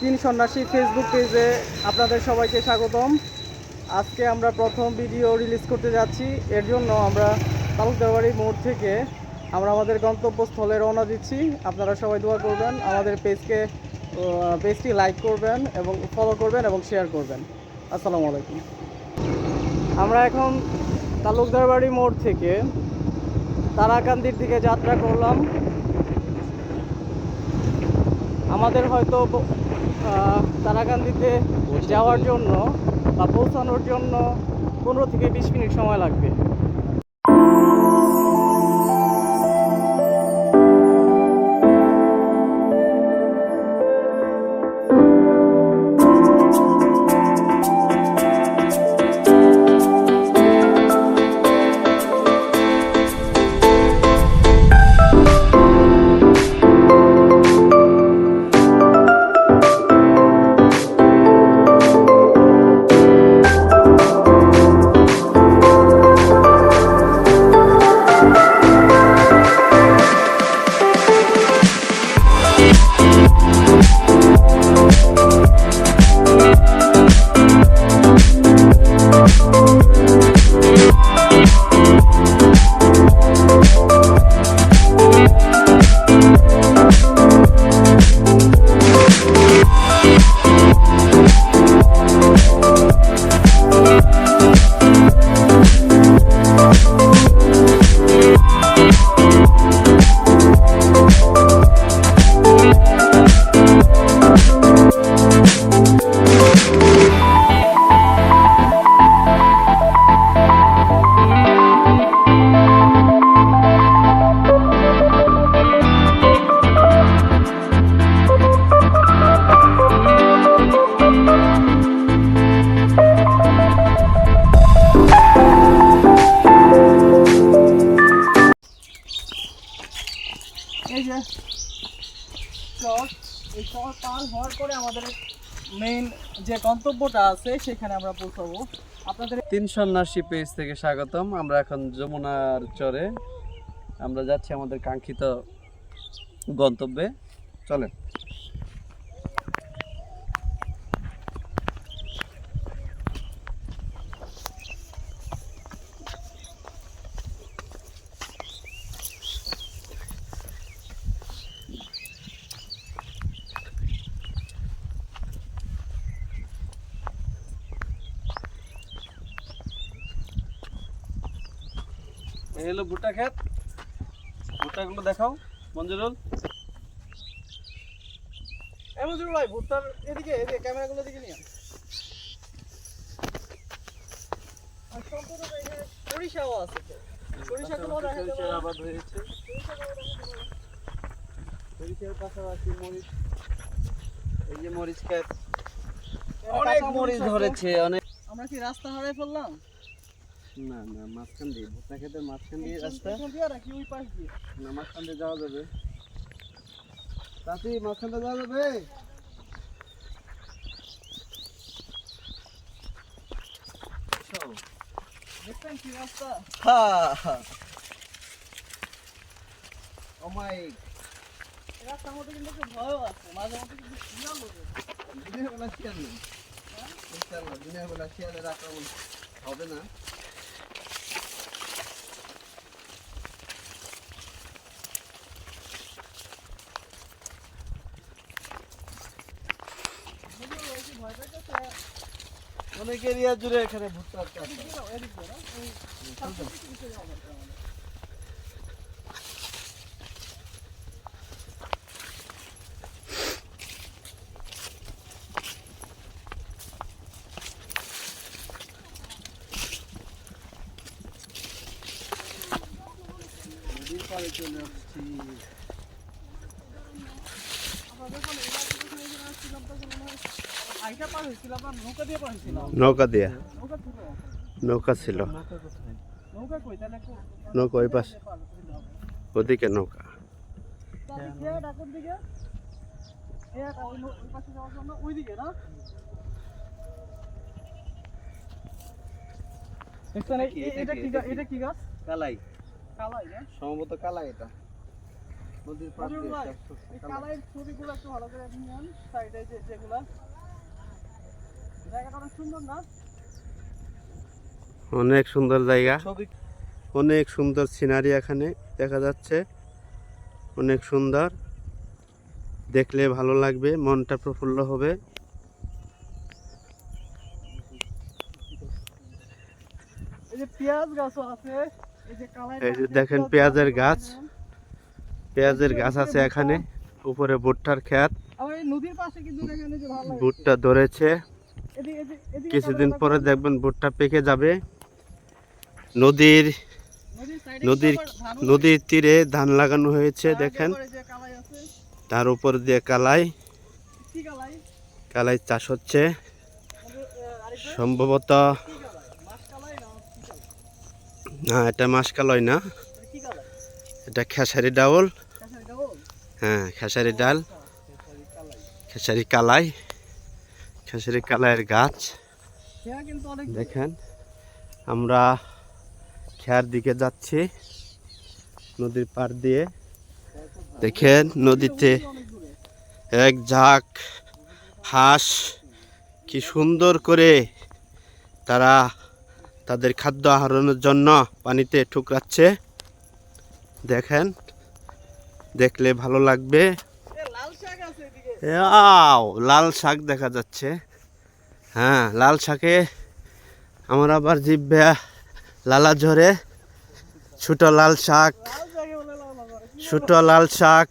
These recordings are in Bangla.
তিন সন্ন্যাসী ফেসবুক পেজে আপনাদের সবাইকে স্বাগতম। আজকে আমরা প্রথম ভিডিও রিলিজ করতে যাচ্ছি। এর জন্য আমরা তালুকদারবাড়ি মোড় থেকে আমরা আমাদের গন্তব্যস্থলে রওনা দিচ্ছি। আপনারা সবাই দোয়া করবেন, আমাদের পেজকে পেজটি লাইক করবেন এবং ফলো করবেন এবং শেয়ার করবেন। আসসালামু আলাইকুম। আমরা এখন তালুকদারবাড়ি মোড় থেকে তারাকান্দির দিকে যাত্রা করলাম। আমাদের হয়তো তারাকান্দিতে যাওয়ার জন্য বা পৌঁছানোর জন্য পনেরো থেকে বিশ মিনিট সময় লাগবে। মেইন যে গন্তব্যটা আছে, সেখানে আমরা পৌঁছাবো। আপনাদের তিন সন্ন্যাসী পেজ থেকে স্বাগতম। আমরা এখন যমুনার চরে। আমরা যাচ্ছি আমাদের কাঙ্ক্ষিত গন্তব্যে। চলেন। হলো ভুট্টা ক্ষেত। ভুট্টাগুলো দেখাও মঞ্জুরুল। এমন ভাই ভুট্টার এদিকে এদিকে ক্যামেরাগুলো দিকে নিয়ে আন। আর সম্পূর্ণ এখানে সরিষাও আছে সরিষাগুলো দেখা যাবে। সরিষার আবাদ হয়েছে। সরিষার পাশাপাশি মরিচ। এই যে মরিচ ক্ষেত। অনেক মরিচ ধরেছে অনেক আমরা কি রাস্তা হারাই ফেললাম? না না মাঝখান দিয়ে ভুট্টা ক্ষেতের মাঝখান দিয়ে রাস্তা। নাকি ওই পাশ দিয়ে। না মাঝখান দিয়ে যাওয়া যাবে। মাঝখান দিয়ে যাওয়া যাবে? দেখছেন কি রাস্তা? ও রাস্তার মধ্যে কিন্তু একটু ভয়ও আছে মাঝে মধ্যে কিন্তু শিয়াল। দিনের বেলা শিয়াল নেই। দিনের বেলা শিয়ালের আক্রমণ হবে না বুঝলি, ওই কি ভয় পাইতেছে? অনেক এরিয়া জুড়ে এখানে ভুট্টা চাষ হয়। এদিক দিয়ে নাও, এদিক দিয়ে নাও। এই সামনে থেকে পিছিয়ে যাওয়া দরকার আমাদের। নদীর পাড়ে চলে আসছি আমরা যখন এই রাস্তা যখন এখানে আসছিলাম তখন মনে হয় আইটা পার হয়েছিলাম আর নৌকা দিয়ে পার হয়েছিলাম নৌকা দিয়া নৌকা ছিল নৌকা ছিল নৌকা কোথায় নৌকা কই তাহলে একটু নৌকা ওই পাশে পার হইতে হবে। ওদিকে নৌকা তাহলে কে ডাকুন দিকে এ ওই নৌ- ওই পাশে যাওয়ার জন্য ওই দিকে না দেখছেন এই- কি, এই- এটা এটা কি, কি এটা গা- কি? এটা কি গাছ? কালাই। কালাই সম্ভবত কালাই এটা। নদীর পাশ দিয়ে কালাই। ছবিগুলো একটু ভালো করে নিয়ে সাইডে যেগুলা। অনেক সুন্দর জায়গা। অনেক সুন্দর সিনারি এখানে দেখা যাচ্ছে। অনেক সুন্দর। দেখলে ভালো লাগবে মনটা প্রফুল্ল হবে। দেখেন পেঁয়াজের গাছ। পেঁয়াজের গাছ আছে এখানে উপরে ভুট্টার লাগে ভুট্টা ধরেছে। কিছুদিন পরে দেখবেন ভুট্টা পেকে যাবে। নদীর নদীর নদীর তীরে ধান লাগানো হয়েছে দেখেন। তার উপর দিয়ে কালাই। কালাই? চাষ হচ্ছে। সম্ভবত না কি কালাই? না এটা না। এটা এটা খেসারি ডাউল। হ্যাঁ খেসারি ডাল। খেসারি কালাই। খেসারি কালাইয়ের গাছ। দেখেন, আমরা খেয়ার দিকে যাচ্ছি, নদীর পার দিয়ে। দেখেন, নদীতে এক ঝাঁক হাঁস, কি সুন্দর করে তারা তাদের খাদ্য আহরণের জন্য পানিতে ঠুকরাচ্ছে। দেখেন, দেখলে ভালো লাগবে এ লাল শাক আছে এদিকে লাল শাক দেখা যাচ্ছে। হ্যাঁ লাল শাকে আমার আবার জিভে লালা ঝরে। ছোট লাল শাক, ছোট লাল শাক,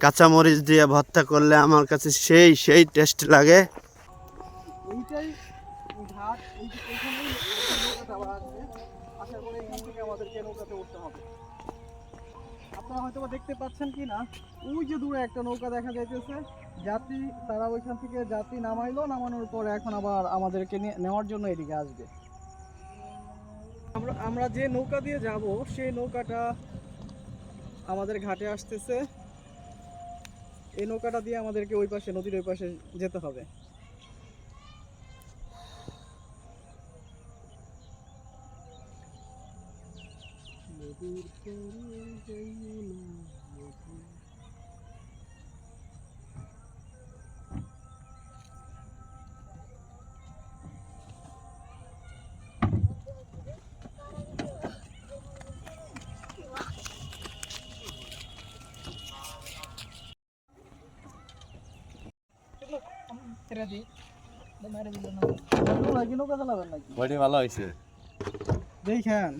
কাঁচামরিচ দিয়ে ভর্তা করলে আমার কাছে সেই সেই টেস্ট লাগে। উঠতে হবে। আপনারা হয়তো দেখতে পাচ্ছেন কি না ওই যে দূরে একটা নৌকা দেখা যাইতেছে। যাত্রী, তারা ওইখান থেকে যাত্রী নামাইলো, নামানোর পরে এখন আবার আমাদেরকে নেওয়ার জন্য এদিকে আসবে। আমরা আমরা যে নৌকা দিয়ে যাব, সেই নৌকাটা আমাদের ঘাটে আসতেছে। এই নৌকাটা দিয়ে আমাদেরকে ওই পাশে, নদীর ওই পাশে যেতে হবে নৌকা চালাবেন নাকি বডি ভালো হয়েছে দেখেন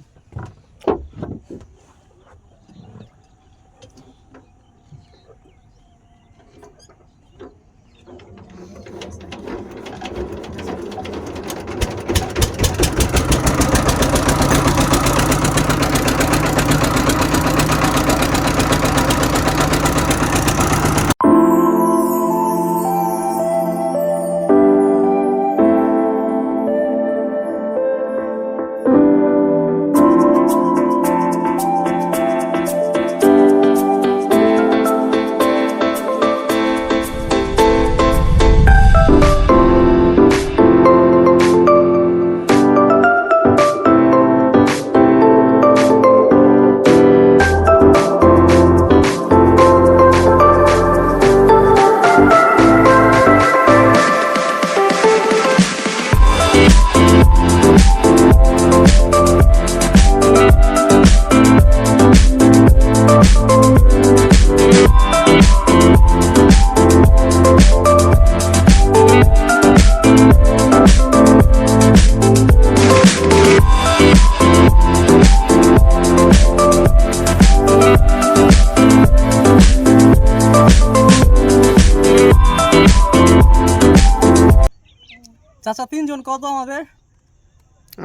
তিনজন কত আমাদের?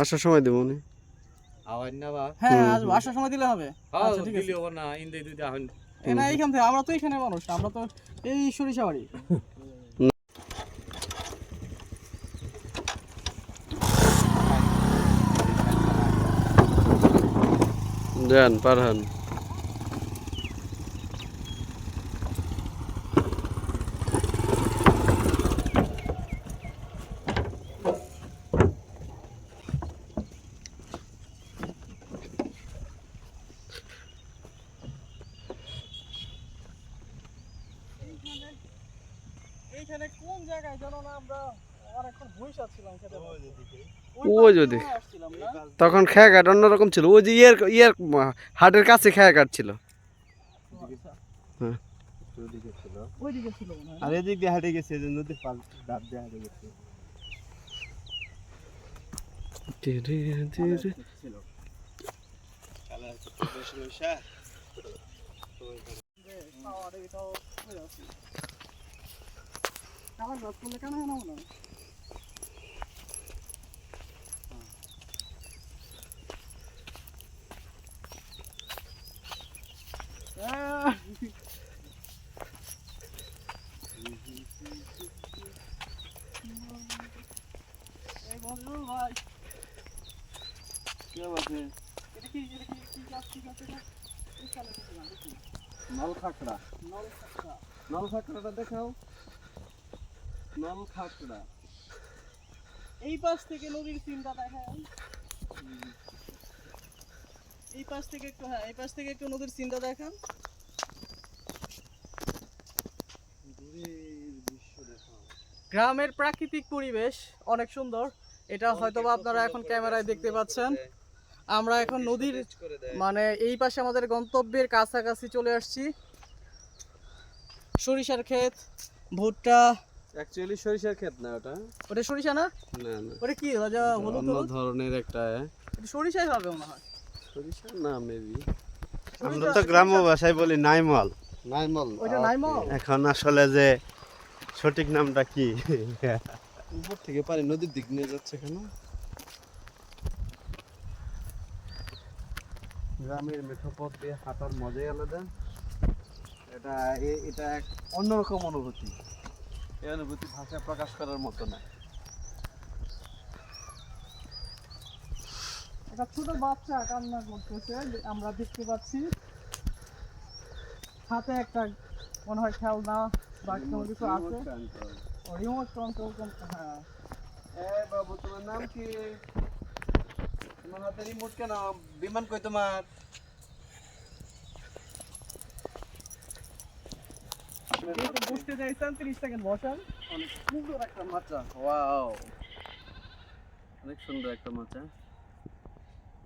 আসার সময় দেবো নি আওয়াজ না বা? হ্যাঁ আসব আসার সময় দিলে হবে। আচ্ছা ঠিক আছে। দিলেও না ইন্দে দুইটা হন এ না এইখান থেকে আমরা তো এখানে মানুষ আমরা তো এই সরিষা বাড়ি। দেন পারহান এইখানে কোন জায়গায় জানো না আমরা অনেকক্ষণ বসে ছিলাম খেতে ওই যদি। আসছিলাম না তখন খেয়াঘাট অন্যরকম ছিল। ওই যে ইয়ের ইয়ের হাটের কাছে খেয়াঘাট ছিল। হ্যাঁ। ওইদিকে ছিল আর এদিক দিয়ে হাটে গেছে যে নদীর পাল ডাব দিয়ে হাটে গেছে। ছিল খাওয়ার এটাও আছে কালার গাছ করলে কেন কেন মনে হয় আহ! এই বজরুল ভাই, এটা কি- এটা কি- কি গাছ, কি গাছ এটা? এই কালার কিছু না, দেখি। নল খাকড়া নল কাঁকড়া। নল খাকড়াটা দেখাও। নল খাকড়া এই পাশ থেকে নদীর সিনটা দেখায়। এই পাশ থেকে একটু হ্যাঁ এই পাশ থেকে একটু নদীর সিনটা দেখান। গ্রামের প্রাকৃতিক পরিবেশ অনেক সুন্দর। এটা হয়তো বা আপনারা এখন ক্যামেরায় দেখতে পাচ্ছেন। আমরা এখন নদীর মানে এই পাশে আমাদের গন্তব্যের কাছাকাছি চলে আসছি। সরিষার ক্ষেত ভুট্টা। অ্যাকচুয়ালি সরিষার ক্ষেত না ওটা। ওটা সরিষা না? না না। ওটা কি? হলুদ অন্য ধরনের একটা সরিষাই হবে মনে হয়। সরিষা না মেবি আমরা তো গ্রাম্য ভাষায় বলি নাইমল। নাইমল এখন আসলে যে সঠিক নামটা কি? উপর থেকে পানি নদীর দিক নিয়ে যাচ্ছে কেন? গ্রামের মেঠো পথ দিয়ে হাঁটার মজাই আলাদা। এটা এটা এক অন্যরকম অনুভূতি। এই অনুভূতি ভাষায় প্রকাশ করার মতো না। একটা ছোট বাচ্চা কান্না করতেছে আমরা দেখতে পাচ্ছি। হাতে একটা মনে হয় খেলনা বা কোনো কিছু আছে। রিমোট কন্ট্রোল হ্যাঁ। এ বাবু তোমার নাম কি? তোমার হাতে রিমোট কেন? বিমান কই তোমার? বসতে চাইছেন তিরিশ সেকেন্ড বসান। অনেক সুন্দর একটা মাচা ওয়াও। অনেক সুন্দর একটা মাচা।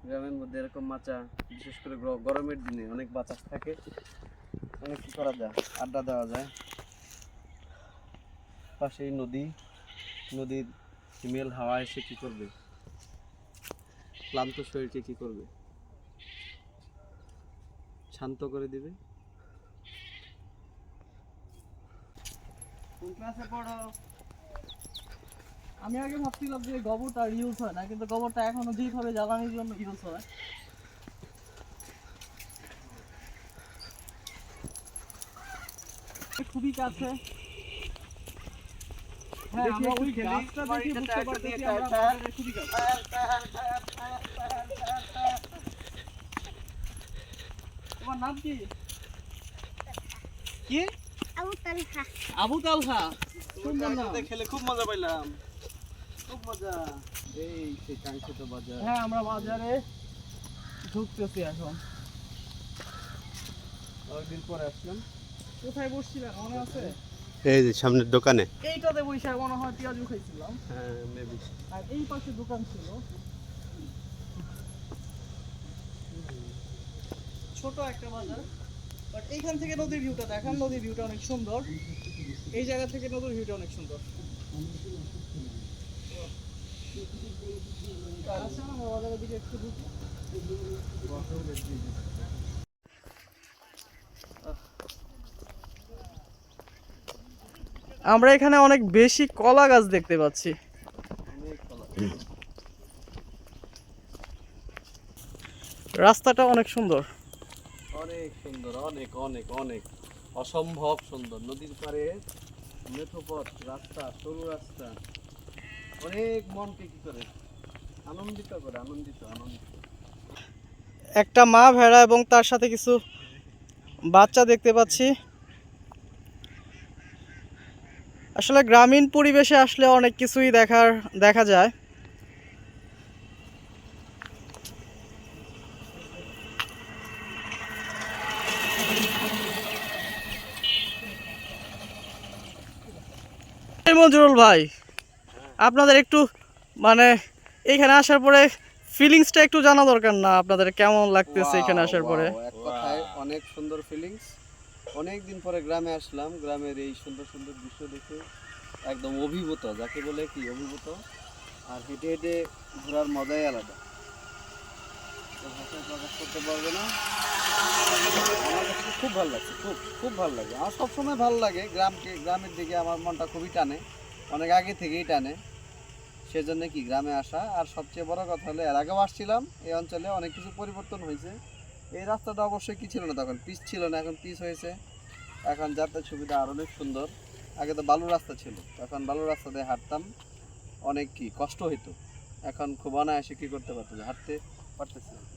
গ্রামের মধ্যে এরকম মাচা, বিশেষ করে গরমের দিনে অনেক বাতাস থাকে। অনেক কি করা যায়? আড্ডা দেওয়া যায়। পাশেই নদী। নদীর হিমেল হাওয়া এসে কি করবে? ক্লান্ত শরীরকে কি করবে? শান্ত করে দিবে? কোন ক্লাসে পড়ো? আমি আগে ভাবছিলাম যে গোবরটা ইউজ হয় না কিন্তু গোবরটা এখনও যেভাবে জ্বালানির জন্য ইউজ হয়। খুবই কাছে। হ্যাঁ আমরা ওই গাছটা দেখে বুঝতে পারতেছি আমরা খুবই কাছে। তোমার নাম কি? কি? আবু তালহা। আবু তালহা। সুন্দর নাম। খেলে খুব মজা পাইলাম। খুব মজা। এই সেই কাঙ্ক্ষিত বাজার। হ্যাঁ আমরা বাজারে ঢুকতেছি এখন। অনেকদিন পরে আসলাম কোথায় বসছিলাম মনে আছে? এই যে সামনের দোকানে। এইটাতে বসে মনে হয় পেঁয়াজু খাইছিলাম। হ্যাঁ মেবি আর এই পাশে দোকান ছিল। ছোট একটা বাজার। বাট এইখান থেকে নদীর ভিউটা দেখান। নদীর ভিউটা অনেক সুন্দর। এই জায়গা থেকে নদীর ভিউটা অনেক সুন্দর। আমরা এখানে অনেক বেশি কলা গাছ দেখতে পাচ্ছি। রাস্তাটা অনেক সুন্দর। অনেক সুন্দর, অনেক অনেক অনেক। অসম্ভব সুন্দর। নদীর পাড়ে মেঠো পথ রাস্তা, সরু রাস্তা। একটা মা ভেড়া এবং তার সাথে কিছু বাচ্চা দেখতে পাচ্ছি। আসলে গ্রামীণ পরিবেশে আসলে অনেক কিছুই দেখার, দেখা যায়। মঞ্জুরুল ভাই আপনাদের একটু মানে এখানে আসার পরে ফিলিংসটা একটু জানা দরকার না আপনাদের কেমন লাগতেছে এখানে আসার পরে। এক কথায় অনেক সুন্দর ফিলিংস অনেক দিন পরে গ্রামে আসলাম গ্রামের এই সুন্দর সুন্দর দৃশ্য দেখে একদম অভিভূত যাকে বলে কি অভিভূত? আর হেঁটে হেঁটে ঘোরার মজাই আলাদা। ভাষায় প্রকাশ করতে পারবে না। খুব ভালো লাগছে খুব খুব ভালো লাগে। আমার সবসময় ভালো লাগে গ্রামকে গ্রামের দিকে আমার মনটা খুবই টানে। অনেক আগে থেকেই টানে। সেজন্য কি গ্রামে আসা। আর সবচেয়ে বড় কথা হলো, এর আগেও আসছিলাম। এই অঞ্চলে অনেক কিছু পরিবর্তন হয়েছে। এই রাস্তাটা অবশ্যই কি ছিল না? তখন পিচ ছিল না, এখন পিচ হয়েছে। এখন যাতায়াত সুবিধা আর অনেক সুন্দর। আগে তো বালু রাস্তা ছিল। এখন বালু রাস্তা দিয়ে হাঁটতাম। অনেক কি কষ্ট হইতো। এখন খুব অনায়াসে কি করতে পারতেছে হাঁটতে পারতেছি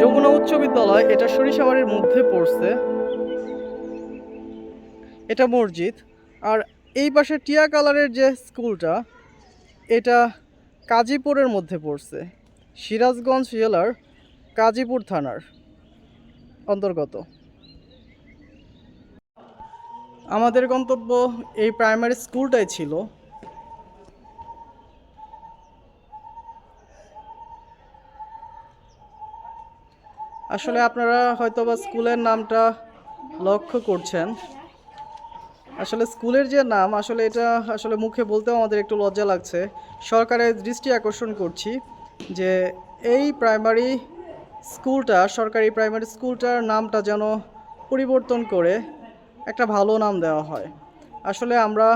যমুনা উচ্চ বিদ্যালয়, এটা সরিষাবাড়ির মধ্যে পড়ছে। এটা মসজিদ। আর এই পাশে টিয়া কালারের যে স্কুলটা, এটা কাজীপুরের মধ্যে পড়ছে। সিরাজগঞ্জ জেলার কাজীপুর থানার অন্তর্গত। আমাদের গন্তব্য এই প্রাইমারি স্কুলটাই ছিল। আসলে আপনারা হয়তো বা স্কুলের নামটা লক্ষ্য করছেন। আসলে স্কুলের যে নাম, আসলে এটা আসলে মুখে বলতেও আমাদের একটু লজ্জা লাগছে। সরকারের দৃষ্টি আকর্ষণ করছি যে এই প্রাইমারি স্কুলটা, সরকারি প্রাইমারি স্কুলটার নামটা যেন পরিবর্তন করে একটা ভালো নাম দেওয়া হয়। আসলে আমরা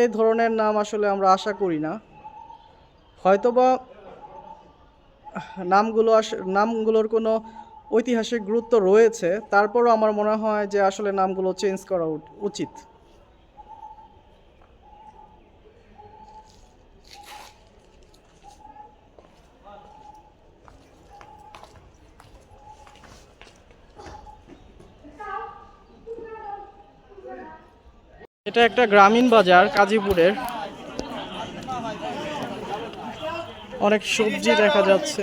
এ ধরনের নাম আসলে আমরা আশা করি না। হয়তোবা নামগুলো আস, নামগুলোর কোনো ঐতিহাসিক গুরুত্ব রয়েছে, তারপরও আমার মনে হয় যে আসলে নামগুলো চেঞ্জ করা উচিত। এটা একটা গ্রামীণ বাজার, কাজীপুরের। অনেক সবজি দেখা যাচ্ছে।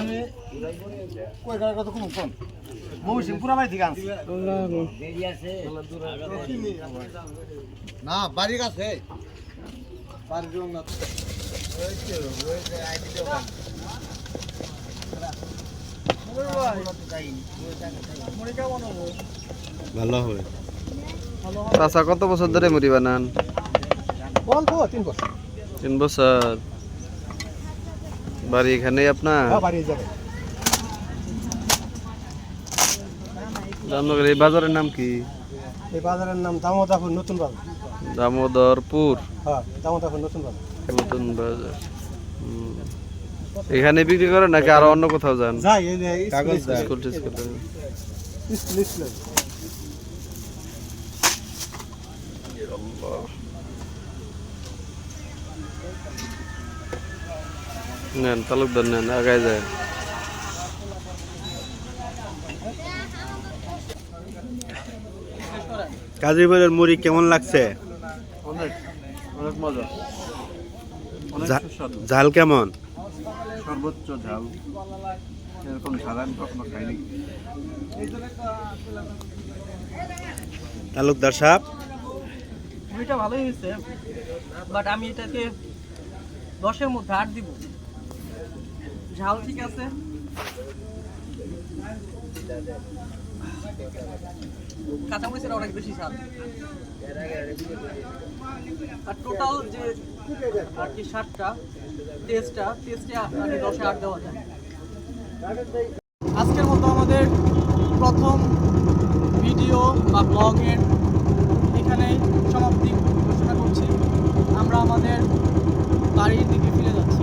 আমি কই বাড়ি থেকে আনছি। না বাড়ির কাছে বাড়ির না। ভালো হবে। চাচা কত বছর ধরে মুড়ি বানান? তিন বছর। তিন বছর। বাড়ি এখানেই আপনার? হ্যাঁ রামনগর এই বাজারের নাম কি? এই বাজারের নাম দামোদাপুর নতুন বাজার। দামোদরপুর? হ্যাঁ নতুন বাজার। নতুন বাজার। এখানে বিক্রি করেন নাকি আরও অন্য কোথাও যান? যাই স্কুল স্কুল টিস্কুল স্কুল স্কুল নেন তালুকদার নেন আগায় যায়। কাজীপুরের মুড়ি কেমন লাগছে? অনেক অনেক মজা। ঝাল কেমন? সর্বোচ্চ ঝাল। এরকম ঝাল আমি কখনো খাইনি। তালুকদার সাহেব? মুড়িটা ভালোই হয়েছে বাট আমি এটাকে দশের মধ্যে আট দিব। ঝাল ঠিক আছে? কাঁচামরিচের অনেক বেশি ঝাল আর টোটাল যে আর কি স্বাদটা টেস্টটা টেস্টে আর কি দশে আট দেওয়া যায়। আজকের মতো আমাদের প্রথম ভিডিও বা ব্লগের এখানেই সমাপ্তি ঘোষণা করছি। আমরা আমাদের বাড়ির দিকে ফিরে যাচ্ছি।